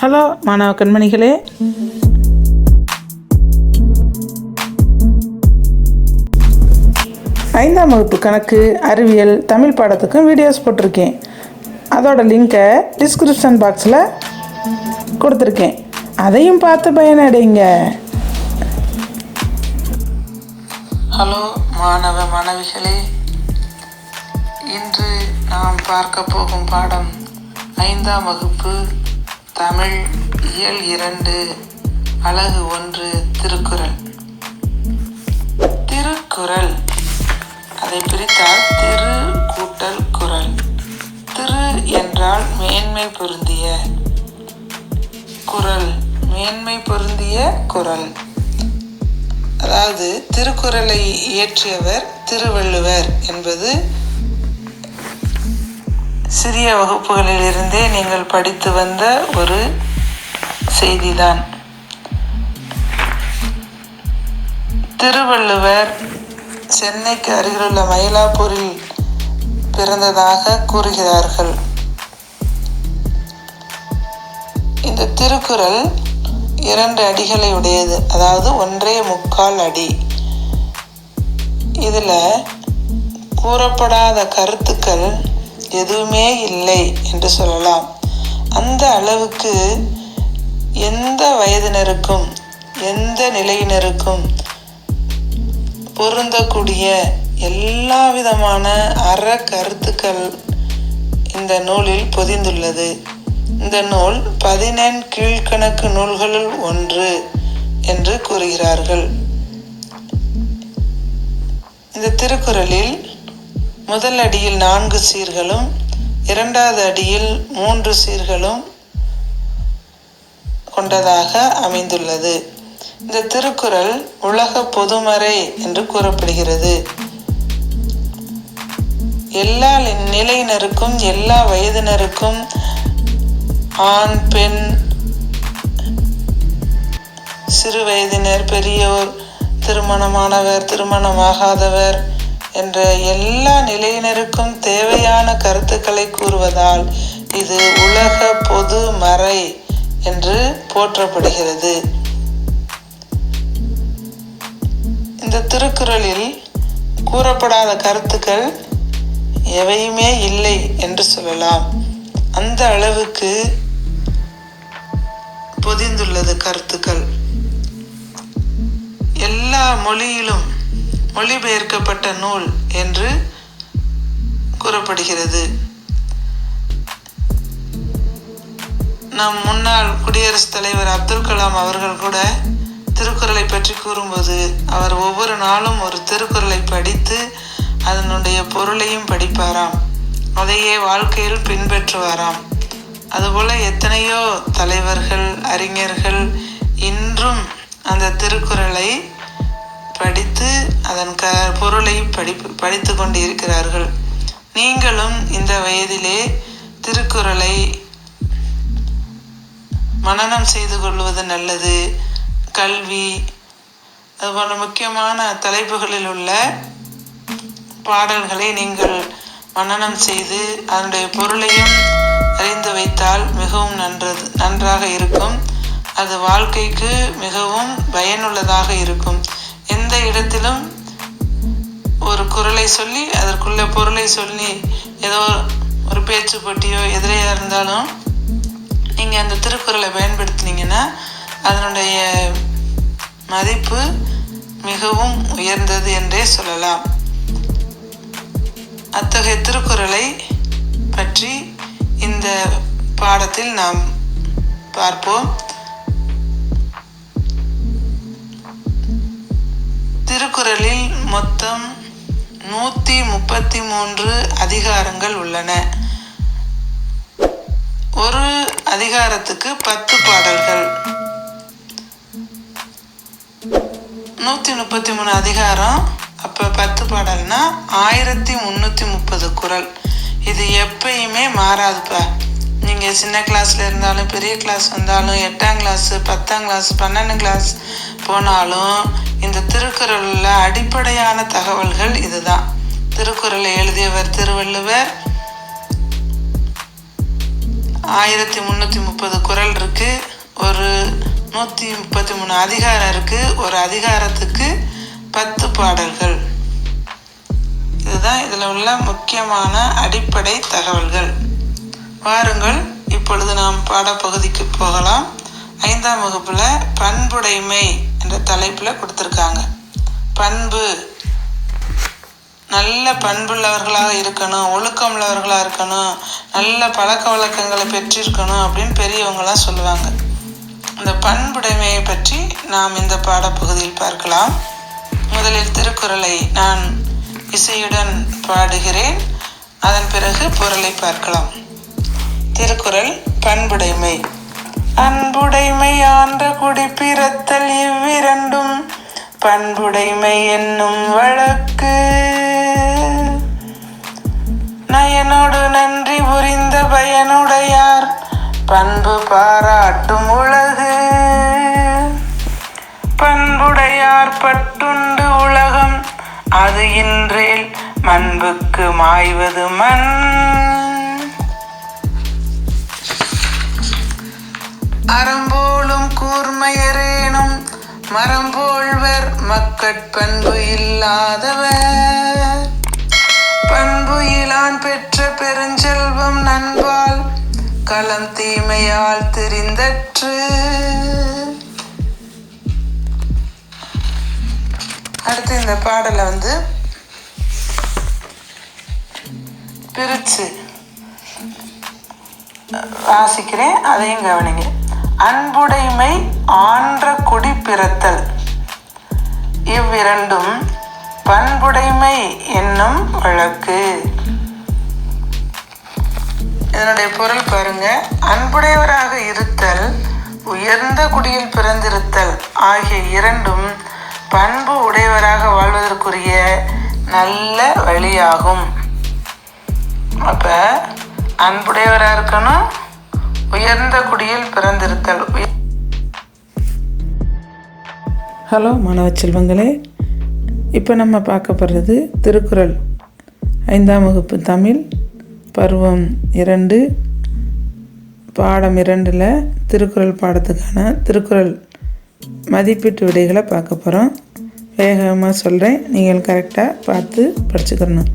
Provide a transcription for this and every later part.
Hello மாணவ கண்மணிகளே. ஐந்தாம் வகுப்பு கணக்கு அறிவியல் தமிழ் பாடத்துக்கும் வீடியோஸ் போட்டிருக்கேன். அதோட லிங்கை டிஸ்கிரிப்ஷன் பாக்ஸில் கொடுத்துருக்கேன். அதையும் பார்த்து பயனடைங்க. ஹலோ மாணவ மாணவிகளே இன்று நாம் பார்க்க போகும் பாடம் ஐந்தாம் வகுப்பு தமிழ் இயல் இரண்டு அழகு ஒன்று திருக்குறள். திருக்குறள். அதை பிரித்தால் திரு கூட்டல் குறள். திரு என்றால் மேன்மை பொருந்திய குறள். மேன்மை பொருந்திய குறள். அதாவது திருக்குறளை இயற்றியவர் திருவள்ளுவர் என்பது சிறிய வகுப்புகளிலிருந்தே நீங்கள் படித்து வந்த ஒரு செய்திதான். திருவள்ளுவர் சென்னைக்கு அருகிலுள்ள மயிலாப்பூரில் பிறந்ததாக கூறுகிறார்கள். இந்த திருக்குறள் இரண்டு அடிகளை உடையது அதாவது ஒன்றே முக்கால் அடி. இதில் கூறப்படாத கருத்துக்கள் எதுவுமே இல்லை என்று சொல்லலாம். அந்த அளவுக்கு எந்த வயதினருக்கும் எந்த நிலையினருக்கும் பொருந்தக்கூடிய எல்லா விதமான அற கருத்துக்கள் இந்த நூலில் பொதிந்துள்ளது. இந்த நூல் பதினெண் கீழ்கணக்கு நூல்களுள் ஒன்று என்று கூறுகிறார்கள். இந்த திருக்குறளில் முதல் அடியில் நான்கு சீர்களும் இரண்டாவது அடியில் மூன்று சீர்களும் கொண்டதாக அமைந்துள்ளது. இந்த திருக்குறள் உலக பொதுமறை என்று கூறப்படுகிறது. எல்லா நிலையினருக்கும் எல்லா வயதினருக்கும் ஆண் பெண் சிறு வயதினர் பெரியோர் திருமணமானவர் திருமணமாகாதவர் என்ற எல்லா நிலையினருக்கும் தேவையான கருத்துக்களை கூறுவதால் இது உலக பொது மறை என்று போற்றப்படுகிறது. இந்த திருக்குறளில் கூறப்படாத கருத்துக்கள் எவையுமே இல்லை என்று சொல்லலாம். அந்த அளவுக்கு பொதிந்துள்ளது கருத்துக்கள். எல்லா மொழியிலும் மொழிபெயர்க்கப்பட்ட நூல் என்று கூறப்படுகிறது. நம் முன்னாள் குடியரசுத் தலைவர் அப்துல் கலாம் அவர்கள் கூட திருக்குறளை பற்றி கூறும்போது அவர் ஒவ்வொரு நாளும் ஒரு திருக்குறளை படித்து அதனுடைய பொருளையும் படிப்பாராம். அதையே வாழ்க்கையில் பின்பற்றுவாராம். அதுபோல எத்தனையோ தலைவர்கள் அறிஞர்கள் இன்றும் அந்த திருக்குறளை படித்து அதன் க பொருளை படி படித்து கொண்டு இருக்கிறார்கள் நீங்களும் இந்த வயதிலே திருக்குறளை மனநம் செய்து கொள்வது நல்லது. கல்வி அதுபோன்ற முக்கியமான தலைப்புகளில் உள்ள பாடல்களை நீங்கள் மனநம் செய்து அதனுடைய பொருளையும் அறிந்து வைத்தால் மிகவும் நன்றது நன்றாக இருக்கும். அது வாழ்க்கைக்கு மிகவும் பயனுள்ளதாக இருக்கும். எந்த இடத்திலும் ஒரு குரலை சொல்லி அதற்குள்ள பொருளை சொல்லி ஏதோ ஒரு பேச்சு போட்டியோ எதிரையாக இருந்தாலும் நீங்கள் அந்த திருக்குறளை பயன்படுத்தினீங்கன்னா அதனுடைய மதிப்பு மிகவும் உயர்ந்தது என்றே சொல்லலாம். அத்தகைய திருக்குறளை பற்றி இந்த பாடத்தில் நாம் பார்ப்போம். திருக்குறளில் மொத்தம் நூற்றி முப்பத்தி மூன்று அதிகாரங்கள் உள்ளன. ஒரு அதிகாரத்துக்கு பத்து பாடல்கள். நூற்றி முப்பத்தி மூணு அதிகாரம் அப்போ பத்து பாடல்னா ஆயிரத்தி முந்நூற்றி முப்பது குரல். இது எப்பயுமே மாறாதுப்பா. நீங்கள் சின்ன கிளாஸில் இருந்தாலும் பெரிய கிளாஸ் வந்தாலும் எட்டாம் கிளாஸு பத்தாம் கிளாஸ் பன்னெண்டு கிளாஸ் போனாலும் இந்த திருக்குறளில் அடிப்படையான தகவல்கள் இதுதான். திருக்குறளை எழுதியவர் திருவள்ளுவர். ஆயிரத்தி முந்நூற்றி முப்பது குறள் இருக்குது ஒரு நூற்றி முப்பத்தி மூணு அதிகாரம் இருக்குது ஒரு அதிகாரத்துக்கு பத்து பாடல்கள். இதுதான் இதில் உள்ள முக்கியமான அடிப்படை தகவல்கள். வாருங்கள் இப்பொழுது நாம் பாடப்பகுதிக்கு போகலாம். ஐந்தாம் வகுப்பில் பண்புடைமை என்ற தலைப்பில் கொடுத்துருக்காங்க. பண்பு. நல்ல பண்புள்ளவர்களாக இருக்கணும் ஒழுக்கம் உள்ளவர்களாக இருக்கணும் நல்ல பழக்க வழக்கங்களை பெற்றிருக்கணும் அப்படின்னு பெரியவங்களாம் சொல்லுவாங்க. அந்த பண்புடைமையை பற்றி நாம் இந்த பாடப்பகுதியில் பார்க்கலாம். முதலில் திருக்குறளை நான் இசையுடன் பாடுகிறேன். அதன் பிறகு பொருளை பார்க்கலாம். திருக்குறள் பண்புடைமை. அன்புடைமை ஆன்ற குடிப்பிறத்தல் இவ்விரண்டும் பண்புடைமை என்னும் வழக்கு. நயனோடு நன்றி புரிந்த பயனுடையார் பண்பு பாராட்டும் உலகு. பண்புடையார் பட்டுண்டு உலகம் அது இன்றேல் மண்புக்கு மாய்வது மண். அறம்போலும் கூர்மையரேனும் மரம்போழ்வர் மக்கட்பண்பு இல்லாதவர். பண்பு இலான் பெற்ற பெருஞ்செல்வம் நண்பால் களம் தீமையால் தெரிந்தற்று. அடுத்து இந்த பாடலை வந்து பிரிச்சு வாசிக்கிறேன் அதையும் கவனிங்க. அன்புடைமை ஆன்ற குடி பிறத்தல். இவ்விரண்டும் பண்புடைமை என்னும் வழக்கு. இதனுடைய பொருள் பாருங்க. அன்புடையவராக இருத்தல் உயர்ந்த குடியில் பிறந்திருத்தல் ஆகிய இரண்டும் பண்பு உடையவராக வாழ்வதற்குரிய நல்ல வழியாகும். அப்ப அன்புடையவராக இருக்கணும் உயர்ந்த குடியில் பிறந்திருத்தல். ஹலோ மாணவ செல்வங்களே இப்போ நம்ம பார்க்க போகிறது திருக்குறள். ஐந்தாம் வகுப்பு தமிழ் பருவம் இரண்டு பாடம் இரண்டில் திருக்குறள் பாடத்துக்கான திருக்குறள் மதிப்பீட்டு விடைகளை பார்க்க போகிறோம் வேகமாக சொல்கிறேன் நீங்கள் கரெக்டாக பார்த்து படிச்சுக்கிறணும்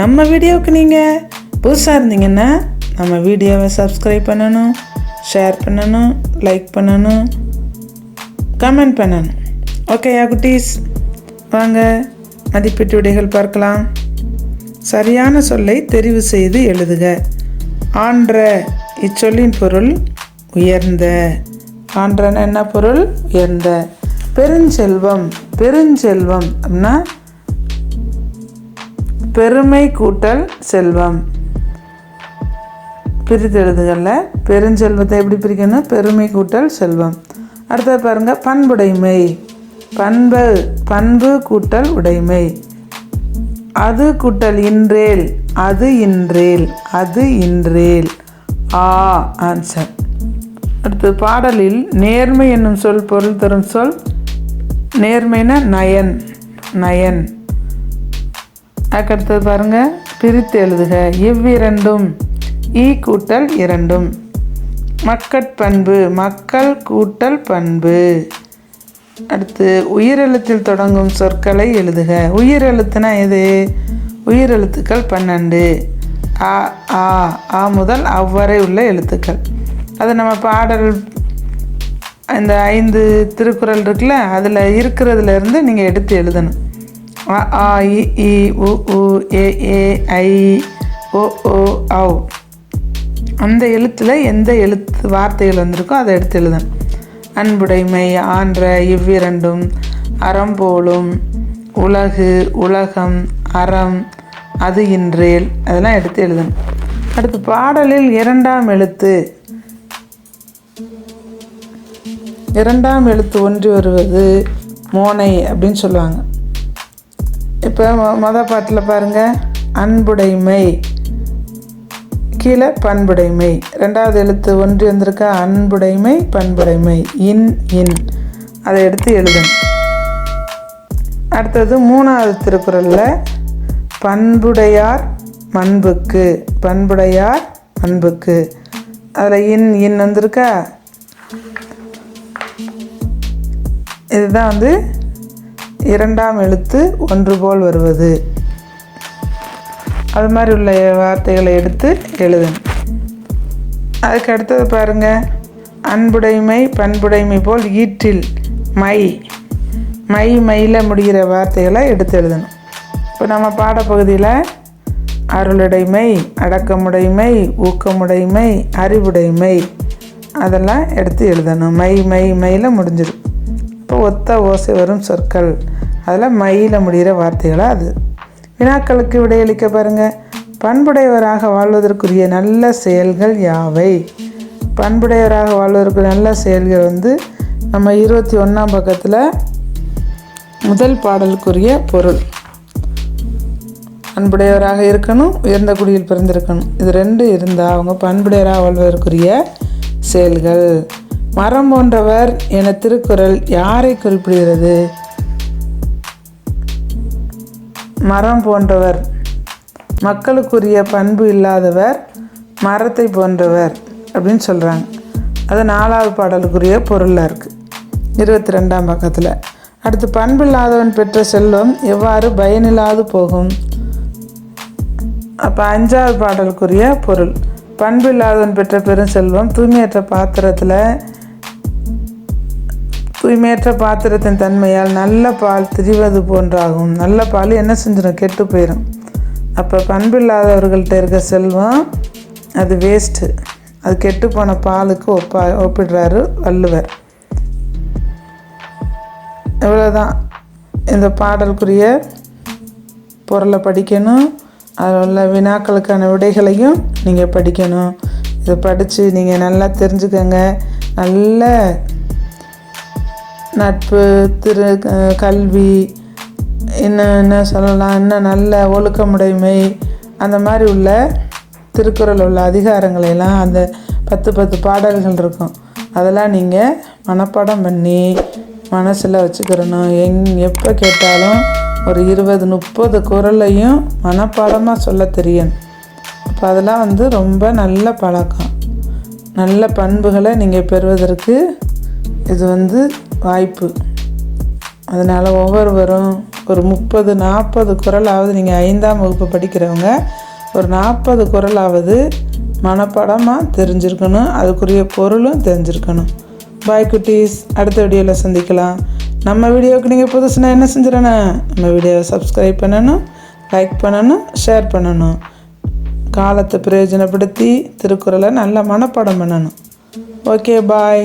நம்ம வீடியோவுக்கு நீங்கள் புதுசாக இருந்தீங்கன்னா நம்ம வீடியோவை சப்ஸ்கிரைப் பண்ணணும் ஷேர் பண்ணணும் லைக் பண்ணணும் கமெண்ட் பண்ணணும். ஓகேயா குட்டீஸ்? வாங்க மதிப்பீட்டு விடைகள் பார்க்கலாம். சரியான சொல்லை தெரிவு செய்து எழுதுக. ஆன்ற இச்சொல்லின் பொருள் உயர்ந்த. ஆன்றன என்ன பொருள்? உயர்ந்த. பெருஞ்செல்வம் பெருஞ்செல்வம் அப்படின்னா பெருமை கூட்டல் செல்வம். பிரித்து பெருஞ்செல்வத்தை எப்படி பிரிக்கணும்? பெருமை கூட்டல் செல்வம். அடுத்தது பாருங்க பண்புடைமை. பண்பு பண்பு கூட்டல் உடைமை. அது கூட்டல் இன்றேல் அது இன்றேல் அது இன்றேல். ஆ ஆன்சர் அடுத்து பாடலில் நேர்மை என்னும் சொல் பொருள் தரும் சொல். நேர்மைனா நயன் நயன். அதுக்கடுத்தது பாருங்கள் பிரித்து எழுதுக இவ்விரண்டும் ஈ கூட்டல் இரண்டும். மக்கட்பண்பு மக்கள் கூட்டல் பண்பு. அடுத்து உயிரெழுத்தில் தொடங்கும் சொற்களை எழுதுக. உயிரெழுத்துனா எது? உயிரெழுத்துக்கள் பன்னெண்டு. ஆ ஆ ஆ முதல் அவ்வரை உள்ள எழுத்துக்கள். அது நம்ம பாடல் இந்த ஐந்து திருக்குறள் இருக்குல்ல அதில் இருக்கிறதுலேருந்து நீங்கள் எடுத்து எழுதணும். ஆ ஆ இ இ உ உ ஏ ஏ ஐ ஓ ஓ ஔ. அந்த எழுத்தில் எந்த எழுத்து வார்த்தைகள் வந்திருக்கோ அதை எடுத்து எழுதணும் அன்புடைமை ஆன்ற இவ்விரண்டும் அறம்போலும் உலகு உலகம் அறம் அது இன்றேல் அதெல்லாம் எடுத்து எழுதணும் அடுத்து பாடலில் இரண்டாம் எழுத்து. இரண்டாம் எழுத்து ஒன்றி வருவது மோனை அப்படின்னு சொல்லுவாங்க. இப்போ மொ- மொத பாட்டில் பாருங்கள் அன்புடைமை. கீழே பண்புடைமை. ரெண்டாவது எழுத்து ஒன்று வந்திருக்கா? அன்புடைமை பண்புடைமை. இன் இன். அதை எடுத்து எழுதும். அடுத்தது மூணாவது திருக்குறளில் பண்புடையார் மண்புக்கு. பண்புடையார் மண்புக்கு. அதில் இன் இன் வந்திருக்கா? இதுதான் வந்து இரண்டாம் எழுத்து ஒன்று போல் வருவது. அது மாதிரி உள்ள வார்த்தைகளை எடுத்து எழுதணும். அதுக்கு அடுத்தது பாருங்க. அன்புடைமை பண்புடைமை போல் ஈற்றில் மை. மை மயில முடிகிற வார்த்தைகளை எடுத்து எழுதணும். இப்போ நம்ம பாடப்பகுதியில் அருளுடைமை அடக்கமுடைமை ஊக்கமுடைமை அறிவுடைமை அதெல்லாம் எடுத்து எழுதணும். மை மை மையில் முடிஞ்சிடும். இப்போ ஒத்த ஓசை வரும் சொற்கள். அதில் மயில முடிகிற வார்த்தைகளாக அது. வினாக்களுக்கு விடையளிக்க பாருங்கள் பண்புடையவராக வாழ்வதற்குரிய நல்ல செயல்கள் யாவை? பண்புடையவராக வாழ்வதற்கு நல்ல செயல்கள் வந்து நம்ம இருபத்தி ஒன்றாம் பக்கத்தில் முதல் பாடலுக்குரிய பொருள். பண்புடையவராக இருக்கணும் உயர்ந்த குடியில் பிறந்திருக்கணும். இது ரெண்டு இருந்தால் அவங்க பண்புடையராக வாழ்வதற்குரிய செயல்கள். மரம் போன்றவர் என திருக்குறள் யாரை குறிப்பிடுகிறது? மரம் போன்றவர். மக்களுக்குரிய பண்பு இல்லாதவர் மரத்தை போன்றவர் அப்படின்னு சொல்கிறாங்க அது நாலாவது பாடலுக்குரிய பொருளாக இருக்குது இருபத்தி ரெண்டாம் பக்கத்தில். அடுத்து பண்பில்லாதவன் பெற்ற செல்வம் எவ்வாறு பயனில்லாது போகும்? அப்போ அஞ்சாவது பாடலுக்குரிய பொருள். பண்பில்லாதவன் பெற்ற பெரும் செல்வம் தூய்மையற்ற பாத்திரத்தில் தூய்மையற்ற பாத்திரத்தின் தன்மையால் நல்ல பால் திரிவது போன்றாகும். நல்ல பால் என்ன செஞ்சிடும்? கெட்டு போயிடும் அப்போ பண்பில்லாதவர்கள்ட்ட இருக்க செல்வம் அது வேஸ்ட்டு அது கெட்டு போன பாலுக்கு ஒப்பா ஒப்பிடுறாரு வள்ளுவர். இவ்வளோதான் இந்த பாடலுக்குரிய பொருளை படிக்கணும். அதில் உள்ள வினாக்களுக்கான விடைகளையும் நீங்கள் படிக்கணும். இதை படித்து நீங்கள் நல்லா தெரிஞ்சுக்கங்க. நல்ல நட்பு திரு கல்வி என்ன என்ன சொல்லலாம் இன்னும் நல்ல ஒழுக்கமுடைமை அந்த மாதிரி உள்ள திருக்குறள் உள்ள அதிகாரங்களையெல்லாம் அந்த பத்து பத்து பாடல்கள் இருக்கும். அதெல்லாம் நீங்கள் மனப்பாடம் பண்ணி மனசில் வச்சுக்கிறணும். எங் எப்போ கேட்டாலும் ஒரு இருபது முப்பது குறளையும் மனப்பாடமாக சொல்ல தெரியணும் அப்போ அதெல்லாம் வந்து ரொம்ப நல்ல பழக்கம். நல்ல பண்புகளை நீங்கள் பெறுவதற்கு இது வந்து வாய்ப்பு. அதனால் ஒவ்வொருவரும் ஒரு முப்பது நாற்பது குறளாவது நீங்கள் ஐந்தாம் வகுப்பு படிக்கிறவங்க ஒரு நாற்பது குறளாவது மனப்பாடமாக தெரிஞ்சிருக்கணும் அதுக்குரிய பொருளும் தெரிஞ்சிருக்கணும். பாய் குட்டீஸ் அடுத்த வீடியோவில் சந்திக்கலாம். நம்ம வீடியோவுக்கு நீங்கள் புதுசுனா என்ன செஞ்சிடணும்? நம்ம வீடியோவை சப்ஸ்கிரைப் பண்ணணும் லைக் பண்ணணும் ஷேர் பண்ணணும். காலத்தை பிரயோஜனப்படுத்தி திருக்குறளை நல்லா மனப்பாடம் பண்ணணும். Okay bye